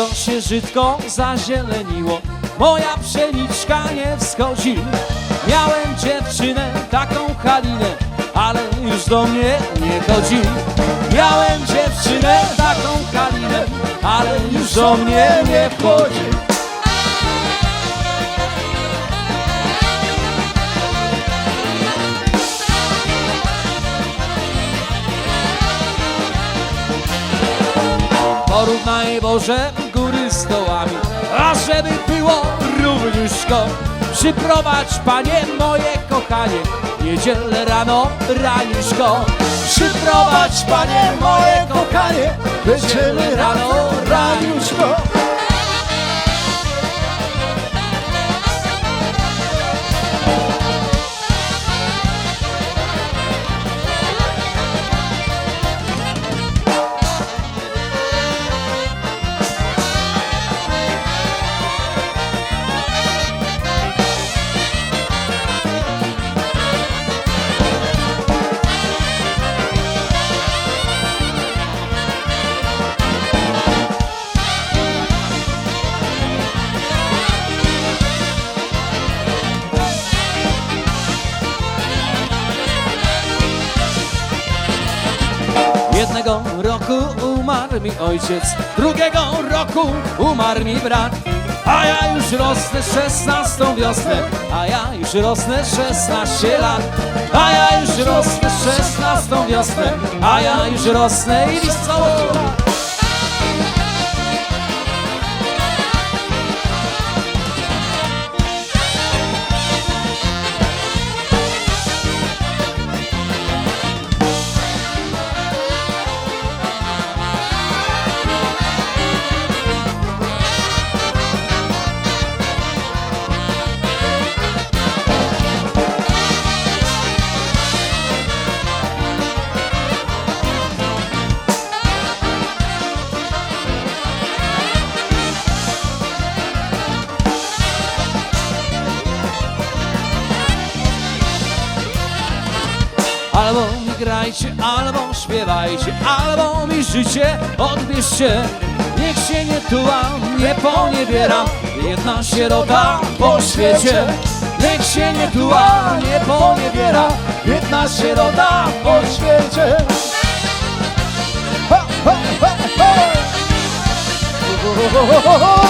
Wszystko się żytko zazieleniło. Moja pszeniczka nie wschodzi Miałem dziewczynę, taką Halinę Ale już do mnie nie chodzi. Miałem dziewczynę, taką Halinę Ale już do mnie nie wchodzi. Porównaj Boże góry z dołami. A żeby było równiuszko Przyprowadź Panie moje kochanie Niedzielę rano raniuszko. Przyprowadź Panie moje kochanie Niedzielę rano raniuszko Jednego roku umarł mi ojciec, drugiego roku umarł mi brat. A ja już rosnę szesnastą wiosnę, a ja już rosnę 16 lat. A ja już rosnę szesnastą wiosnę, a ja już rosnę i listonosz. Albo mi grajcie, albo śpiewajcie, albo mi życie odbierzcie. Niech się nie tułam, nie poniewieram, jedna sierota po świecie. Niech się nie tuła, nie poniewiera, jedna sierota po świecie. Ha, ha, ha, ha! Ho, ho, ho, ho!